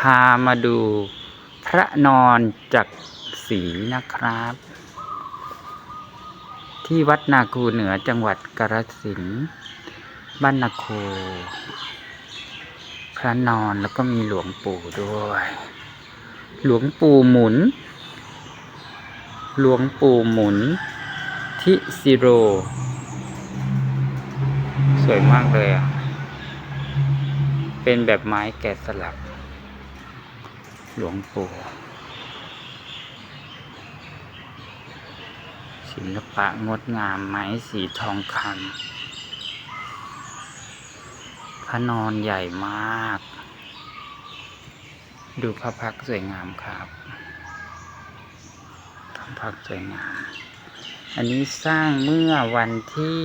พามาดูพระนอนจักรีนะครับ ที่วัดนาคูเหนือจังหวัดกาฬสินธุ์บ้านนาคูพระนอนแล้วก็มีหลวงปู่ด้วย หลวงปู่หมุน หลวงปู่หมุน ทิซิโร สวยมากเลยอะ เป็นแบบไม้แกะสลัก หลวงปู่ศิลปะงดงามไม้สีทองคำพระนอนใหญ่มาก ดูพระพักสวยงามครับพระพักสวยงาม อันนี้สร้างเมื่อวันที่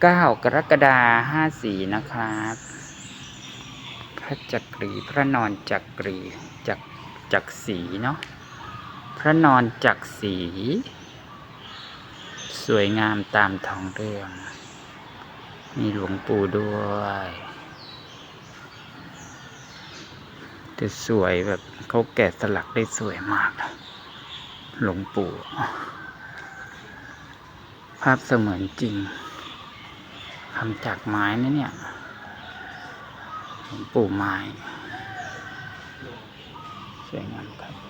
9 กรกฎาห้าสีนะครับ ระจักรีพระนอนจักรีจักจักสีเนาะพระนอนจักสี สวยงามตามท้องเรื่อง มีหลวงปู่ด้วยแต่สวยแบบเขาแกะสลักได้สวยมากนะหลวงปู่ ภาพเสมือนจริงทำจากไม้นะเนี่ย ปู่ไม้สวยงามครับ